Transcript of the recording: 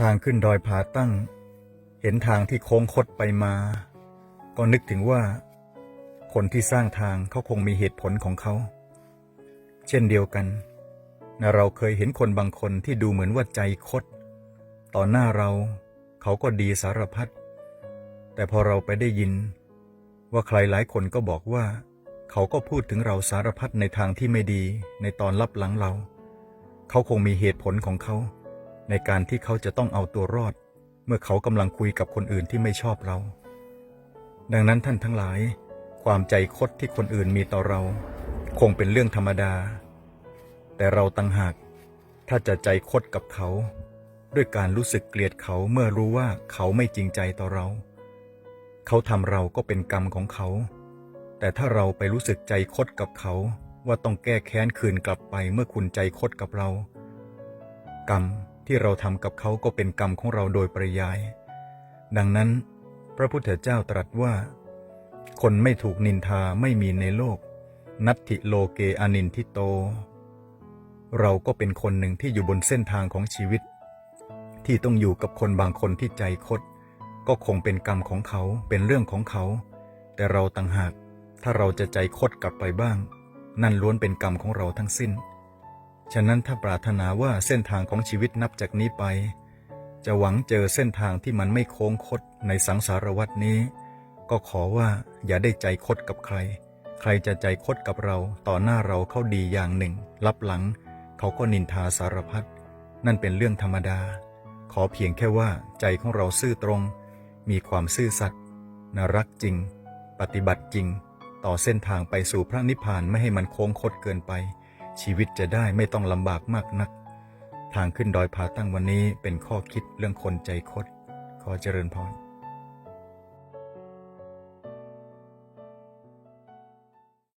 ทางขึ้นดอยผาตั้ง เห็นทางที่โค้งคดไปมา ก็นึกถึงว่า คนที่สร้างทางเขาคงมีเหตุผลของเขา เช่นเดียวกันนะเราเคยเห็นคนบางคนที่ดูเหมือนว่าใจคด ต่อหน้าเราเขาก็ดีสารพัด แต่พอเราไปได้ยิน ว่าใครหลายคนก็บอกว่า เขาก็พูดถึงเราสารพัดในทางที่ไม่ดีในตอนรับหลังเรา เขาคงมีเหตุผลของเขา ในการที่เขาจะต้องเอาตัวรอด เมื่อเขากำลังคุยกับคนอื่นที่ไม่ชอบเรา ดังนั้นท่านทั้งหลาย ความใจคดที่คนอื่นมีต่อเรา คงเป็นเรื่องธรรมดา แต่เราต่างหาก ถ้าจะใจคดกับเขา ด้วยการรู้สึกเกลียดเขาเมื่อรู้ว่าเขาไม่จริงใจต่อเรา เขาทำเราก็เป็นกรรมของเขา แต่ถ้าเราไปรู้สึกใจคดกับเขาว่าต้องแก้แค้นคืนกลับไปเมื่อคุณใจคดกับเรา กรรม ที่เราทำกับเขาก็เป็นกรรมของเราโดยปริยาย ดังนั้น พระพุทธเจ้าตรัสว่า คนไม่ถูกนินทาไม่มีในโลก นัตถิโลเกอนินทิโต เราก็เป็นคนหนึ่งที่อยู่บนเส้นทางของชีวิต ที่ต้องอยู่กับคนบางคนที่ใจคด ก็คงเป็นกรรมของเขาเป็นเรื่องของเขา แต่เราต่างหากถ้าเราจะใจคดกลับไปบ้าง นั่นล้วนเป็นกรรมของเราทั้งสิ้น ฉะนั้นถ้าปรารถนาว่าเส้นทางของชีวิตนับจากนี้ไป จะหวังเจอเส้นทางที่มันไม่โค้งคดในสังสารวัตนี้ ก็ขอว่าอย่าได้ใจคดกับใคร ใครจะใจคดกับเราต่อหน้าเราเขาดีอย่างหนึ่งรับหลัง เขาก็นินทาสารพัดนั่นเป็นเรื่องธรรมดา ขอเพียงแค่ว่าใจของเราซื่อตรง มีความซื่อสัตย์นรักจริง ปฏิบัติจริง ต่อเส้นทางไปสู่พระนิพพานไม่ให้มันโค้งคดเกินไป ชีวิตจะได้ไม่ต้องลำบากมากนัก ทางขึ้นดอยผาตั้งวันนี้เป็นข้อคิดเรื่องคนใจคด ขอเจริญพร